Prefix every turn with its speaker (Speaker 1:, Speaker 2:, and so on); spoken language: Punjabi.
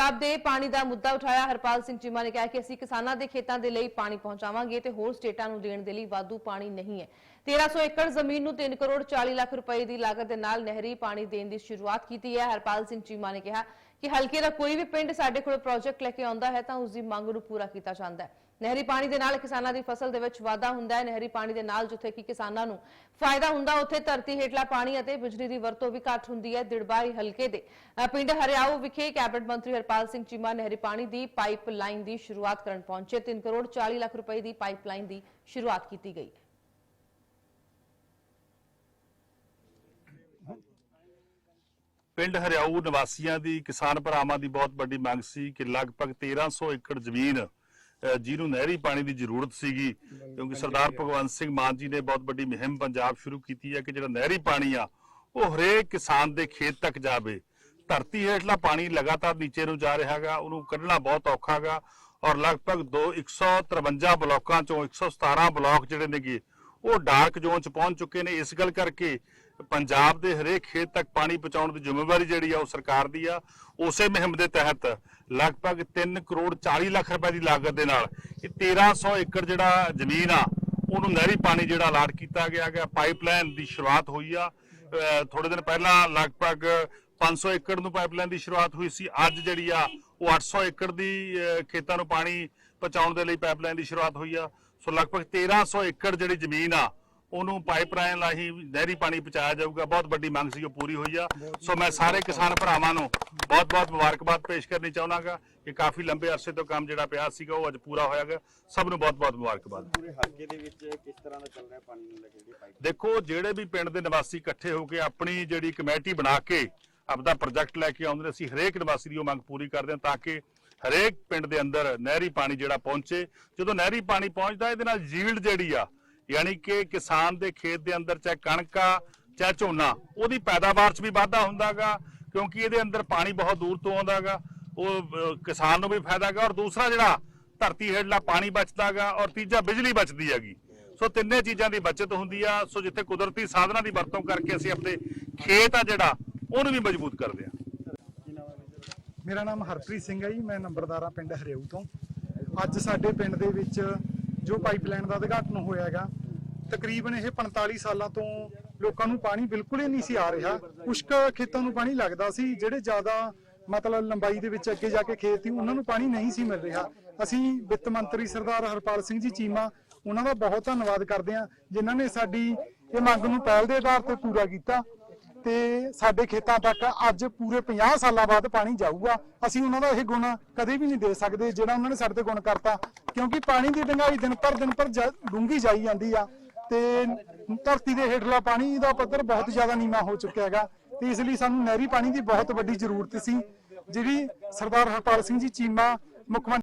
Speaker 1: ਪੰਜਾਬ ਦੇ ਪਾਣੀ ਦਾ ਮੁੱਦਾ ਉਠਾਇਆ। ਹਰਪਾਲ ਸਿੰਘ ਚੀਮਾ ਨੇ ਕਿਹਾ ਕਿ ਅਸੀਂ ਕਿਸਾਨਾਂ ਦੇ ਖੇਤਾਂ ਦੇ ਲਈ ਪਾਣੀ ਪਹੁੰਚਾਵਾਂਗੇ ਤੇ ਹੋਰ ਸਟੇਟਾਂ ਨੂੰ ਦੇਣ ਦੇ ਲਈ ਵਾਧੂ ਪਾਣੀ ਨਹੀਂ ਹੈ। 1300 ਏਕੜ ਜ਼ਮੀਨ ਨੂੰ 3 ਕਰੋੜ 40 ਲੱਖ ਰੁਪਏ ਦੀ ਲਾਗਤ ਦੇ ਨਾਲ ਨਹਿਰੀ ਪਾਣੀ ਦੇਣ ਦੀ ਸ਼ੁਰੂਆਤ ਕੀਤੀ ਹੈ। ਹਰਪਾਲ ਸਿੰਘ ਚੀਮਾ ਨੇ ਕਿਹਾ ਕਿ ਹਲਕੇ ਦਾ ਕੋਈ ਵੀ ਪਿੰਡ ਸਾਡੇ ਕੋਲ ਪ੍ਰੋਜੈਕਟ ਲੈ ਕੇ ਆਉਂਦਾ ਹੈ ਤਾਂ ਉਸ ਦੀ ਮੰਗ ਨੂੰ ਪੂਰਾ ਕੀਤਾ ਜਾਂਦਾ ਹੈ। ਨਹਿਰੀ ਪਾਣੀ ਦੇ ਨਾਲ ਕਿਸਾਨਾਂ ਦੀ ਫਸਲ ਦੇ ਵਿੱਚ ਵਾਧਾ ਹੁੰਦਾ ਹੈ। ਨਹਿਰੀ ਪਾਣੀ ਦੇ ਨਾਲ ਜਿੱਥੇ ਕਿ ਕਿਸਾਨਾਂ ਨੂੰ ਫਾਇਦਾ ਹੁੰਦਾ, ਉੱਥੇ ਧਰਤੀ ਹੇਠਲਾ ਪਾਣੀ ਅਤੇ ਬਿਜਲੀ ਦੀ ਵਰਤੋਂ ਵੀ ਘੱਟ ਹੁੰਦੀ ਹੈ ਦਿੜਬਾਈ ਹਲਕੇ ਦੇ। ਪਿੰਡ ਹਰਿਆਓ ਵਿਖੇ ਕੈਬਨਿਟ ਮੰਤਰੀ ਹਰਪਾਲ ਸਿੰਘ ਚੀਮਾ ਨਹਿਰੀ ਪਾਣੀ ਦੀ ਪਾਈਪ ਲਾਈਨ ਦੀ ਸ਼ੁਰੂਆਤ ਕਰਨ ਪਹੁੰਚੇ। 3 ਕਰੋੜ 40 ਲੱਖ ਰੁਪਏ ਦੀ ਪਾਈਪ ਲਾਈਨ ਦੀ ਸ਼ੁਰੂਆਤ ਕੀਤੀ ਗਈ।
Speaker 2: ਪਿੰਡ ਹਰਿਆਊ ਨਿਵਾਸੀਆਂ ਦੀ ਕਿਸਾਨ ਭਰਾਵਾਂ ਦੀ ਬਹੁਤ ਵੱਡੀ ਮੰਗ ਸੀ ਕਿ ਲਗਭਗ 1300 ਏਕੜ ਜ਼ਮੀਨ ਜਿਹਨੂੰ ਨਹਿਰੀ ਪਾਣੀ ਦੀ ਜ਼ਰੂਰਤ ਸੀਗੀ। ਕਿਉਂਕਿ ਸਰਦਾਰ ਭਗਵੰਤ ਸਿੰਘ ਮਾਨ ਜੀ ਨੇ ਬਹੁਤ ਵੱਡੀ ਮੁਹਿੰਮ ਪੰਜਾਬ ਸ਼ੁਰੂ ਕੀਤੀ ਹੈ ਕਿ ਜਿਹੜਾ ਨਹਿਰੀ ਪਾਣੀ ਆ ਉਹ ਹਰੇਕ ਕਿਸਾਨ ਦੇ ਖੇਤ ਤੱਕ ਜਾਵੇ। ਧਰਤੀ ਹੇਠਲਾ ਪਾਣੀ ਲਗਾਤਾਰ ਨੀਚੇ ਨੂੰ ਜਾ ਰਿਹਾ ਹੈਗਾ ਉਹਨੂੰ ਕੱਢਣਾ ਬਹੁਤ ਔਖਾ ਹੈਗਾ ਔਰ ਲਗਭਗ 2 153 ਬਲਾਕਾਂ ਚੋਂ 117 ਬਲਾਕ ਜਿਹੜੇ ਨੇਗੇ ਉਹ ਡਾਰਕ ਜ਼ੋਨ ਚ ਪਹੁੰਚ ਚੁੱਕੇ ਨੇ। ਇਸ ਗੱਲ ਕਰਕੇ ਪੰਜਾਬ ਦੇ ਹਰੇਕ ਖੇਤ ਤੱਕ ਪਾਣੀ ਪਹੁੰਚਾਉਣ ਦੀ ਜ਼ਿੰਮੇਵਾਰੀ ਜਿਹੜੀ ਆ ਉਹ ਸਰਕਾਰ ਦੀ ਆ। ਉਸੇ ਮੁਹਿੰਮ ਦੇ ਤਹਿਤ ਲਗਭਗ 3 ਕਰੋੜ 40 ਲੱਖ ਰੁਪਏ ਦੀ ਲਾਗਤ ਦੇ ਨਾਲ ਇਹ 1300 ਏਕੜ ਜਿਹੜਾ ਜ਼ਮੀਨ ਆ, ਉਹਨੂੰ ਨਹਿਰੀ ਪਾਣੀ ਜਿਹੜਾ ਅਲਾਟ ਕੀਤਾ ਗਿਆ ਹੈਗਾ। ਪਾਈਪਲਾਈਨ ਦੀ ਸ਼ੁਰੂਆਤ ਹੋਈ ਆ। ਅਹ ਥੋੜੇ ਦਿਨ ਪਹਿਲਾਂ ਲਗਭਗ 500 ਏਕੜ ਨੂੰ ਪਾਈਪਲਾਈਨ ਦੀ ਸ਼ੁਰੂਆਤ ਹੋਈ ਸੀ। ਅੱਜ ਜਿਹੜੀ ਆ, ਉਹ 800 ਏਕੜ ਦੀ, ਅਹ ਖੇਤਾਂ ਨੂੰ ਪਾਣੀ ਪਹੁੰਚਾਉਣ ਦੇ ਲਈ ਪਾਈਪਲਾਈਨ ਦੀ ਸ਼ੁਰੂਆਤ ਹੋਈ ਆ। ਸੋ ਲਗਭਗ 1300 ਏਕੜ ਜਿਹੜੀ ਜ਼ਮੀਨ ਆ ਉਹਨੂੰ ਪਾਈਪਲਾਈਨ ਰਾਹੀਂ ਨਹਿਰੀ ਪਾਣੀ ਪਹੁੰਚਾਇਆ ਜਾਊਗਾ। ਬਹੁਤ ਵੱਡੀ ਮੰਗ ਸੀ ਉਹ ਪੂਰੀ ਹੋਈ ਆ। ਸੋ ਮੈਂ ਸਾਰੇ ਕਿਸਾਨ ਭਰਾਵਾਂ ਨੂੰ ਬਹੁਤ-ਬਹੁਤ ਮੁਬਾਰਕਬਾਦ ਪੇਸ਼ ਕਰਨੀ ਚਾਹੁੰਦਾਗਾ ਕਿ ਕਾਫੀ ਲੰਬੇ ਅਰਸੇ ਤੋਂ ਕੰਮ ਜਿਹੜਾ ਪਿਆ ਸੀਗਾ ਉਹ ਅੱਜ ਪੂਰਾ ਹੋਇਆਗਾ। ਸਭ ਨੂੰ ਬਹੁਤ-ਬਹੁਤ ਮੁਬਾਰਕਬਾਦ।
Speaker 3: ਪੂਰੇ ਹਲਕੇ ਦੇ ਵਿੱਚ ਕਿਸ ਤਰ੍ਹਾਂ ਦਾ ਚੱਲ ਰਿਹਾ ਪਾਣੀ ਨੂੰ ਲੈ ਕੇ ਜਿਹੜੀ ਪਾਈਪ?
Speaker 2: ਦੇਖੋ ਜਿਹੜੇ ਵੀ ਪਿੰਡ ਦੇ ਨਿਵਾਸੀ ਇਕੱਠੇ ਹੋ ਕੇ ਆਪਣੀ ਜਿਹੜੀ ਕਮੇਟੀ ਬਣਾ ਕੇ ਆਪਦਾ ਪ੍ਰੋਜੈਕਟ ਲੈ ਕੇ ਆਉਂਦੇ ਨੇ ਅਸੀਂ ਹਰੇਕ ਨਿਵਾਸੀ ਦੀ ਉਹ ਮੰਗ ਪੂਰੀ ਕਰਦੇ ਹਾਂ ਤਾਂ ਕਿ ਹਰੇਕ ਪਿੰਡ ਦੇ ਅੰਦਰ ਨਹਿਰੀ ਪਾਣੀ ਜਿਹੜਾ ਪਹੁੰਚੇ, ਜਦੋਂ ਨਹਿਰੀ ਪਾਣੀ ਪਹੁੰਚਦਾ, ਇਹਦੇ ਨਾਲ ਜੀਲਡ ਜਿਹੜੀ ਆ, ਯਾਨੀ ਕਿ ਕਿਸਾਨ ਦੇ ਖੇਤ ਦੇ ਅੰਦਰ ਚਾਹੇ ਕਣਕ ਆ, ਚਾਹੇ ਝੋਨਾ, ਉਹਦੀ ਪੈਦਾਵਾਰ 'ਚ ਵੀ ਵਾਧਾ ਹੁੰਦਾਗਾ, ਕਿਉਂਕਿ ਇਹਦੇ ਅੰਦਰ ਪਾਣੀ ਬਹੁਤ ਦੂਰ ਤੋਂ ਆਉਂਦਾਗਾ, ਉਹ ਕਿਸਾਨ ਨੂੰ ਵੀ ਫਾਇਦਾ ਫਾਇਦਾਗਾ ਔਰ ਦੂਸਰਾ ਜਿਹੜਾ ਧਰਤੀ ਹੇਠਲਾ ਪਾਣੀ ਬਚਦਾਗਾ ਔਰ ਤੀਜਾ ਬਿਜਲੀ ਬਚਦੀ ਹੈਗੀ। ਸੋ ਤਿੰਨੇ ਚੀਜ਼ਾਂ ਦੀ ਬਚਤ ਹੁੰਦੀ ਆ, ਸੋ ਜਿੱਥੇ ਕੁਦਰਤੀ ਸਾਧਨਾਂ ਦੀ ਵਰਤੋਂ ਕਰਕੇ ਅਸੀਂ ਆਪਣੇ ਖੇਤ ਆ ਜਿਹੜਾ, ਉਹਨੂੰ ਵੀ ਮਜ਼ਬੂਤ ਕਰਦੇ ਆ।
Speaker 4: ਮੇਰਾ ਨਾਮ ਹਰਪ੍ਰੀਤ ਸਿੰਘ ਹੈ ਜੀ, ਮੈਂ ਨੰਬਰਦਾਰ ਪਿੰਡ ਹਰਿਆਊ ਤੋਂ। ਅੱਜ ਸਾਡੇ ਪਿੰਡ ਦੇ ਵਿੱਚ ਜੋ ਪਾਈਪਲਾਈਨ ਦਾ ਉਦਘਾਟਨ ਹੋਇਆ ਹੈਗਾ, ਤਕਰੀਬਨ ਇਹ 45 ਸਾਲਾਂ ਤੋਂ ਲੋਕਾਂ ਨੂੰ ਪਾਣੀ ਬਿਲਕੁਲ ਹੀ ਨਹੀਂ ਸੀ ਆ ਰਿਹਾ। ਕੁਝ ਖੇਤਾਂ ਨੂੰ ਪਾਣੀ ਲੱਗਦਾ ਸੀ, ਜਿਹੜੇ ਜ਼ਿਆਦਾ ਮਤਲਬ ਲੰਬਾਈ ਦੇ ਵਿੱਚ ਅੱਗੇ ਜਾ ਕੇ ਖੇਤ ਸੀ, ਉਹਨਾਂ ਨੂੰ ਪਾਣੀ ਨਹੀਂ ਸੀ ਮਿਲ ਰਿਹਾ। ਅਸੀਂ ਵਿੱਤ ਮੰਤਰੀ ਸਰਦਾਰ ਹਰਪਾਲ ਸਿੰਘ ਜੀ ਚੀਮਾ, ਉਹਨਾਂ ਦਾ ਬਹੁਤ ਧੰਨਵਾਦ ਕਰਦੇ ਹਾਂ, ਜਿਨ੍ਹਾਂ ਨੇ ਸਾਡੀ ਇਹ ਮੰਗ ਨੂੰ ਪਹਿਲ ਦੇ ਆਧਾਰ ਤੇ ਪੂਰਾ ਕੀਤਾ। ਤੇ ਸਾਡੇ ਖੇਤਾਂ ਤੱਕ ਅੱਜ ਪੂਰੇ 50 ਸਾਲਾਂ ਬਾਅਦ ਪਾਣੀ ਜਾਊਗਾ। ਅਸੀਂ ਉਹਨਾਂ ਦਾ ਇਹ ਗੁਣ ਕਦੇ ਵੀ ਨਹੀਂ ਦੇ ਸਕਦੇ ਜਿਹੜਾ ਉਹਨਾਂ ਨੇ ਸਾਡੇ ਤੇ ਗੁਣ ਕਰਤਾ। ਕਿਉਂਕਿ ਪਾਣੀ ਦੀ ਡੰਗਾਈ ਦਿਨ ਪਰ ਦਿਨ ਪਰ ਡੂੰਗੀ ਜਾਈ ਜਾਂਦੀ ਆ। ਤੇ ਧਰਤੀ ਦੇ ਹੇਠਲਾ ਪਾਣੀ ਦਾ ਪੱਧਰ ਬਹੁਤ ਜ਼ਿਆਦਾ ਨੀਵਾਂ ਹੋ ਚੁੱਕਿਆ ਹੈਗਾ। ਤੇ ਇਸ ਲਈ ਸਾਨੂੰ ਨਹਿਰੀ ਪਾਣੀ ਦੀ ਬਹੁਤ ਵੱਡੀ ਜ਼ਰੂਰਤ ਸੀ। ਜਿਹੜੀ ਸਰਦਾਰ ਹਰਪਾਲ ਸਿੰਘ ਜੀ ਚੀਮਾ ਮੁੱਖ ਮੰਤਰੀ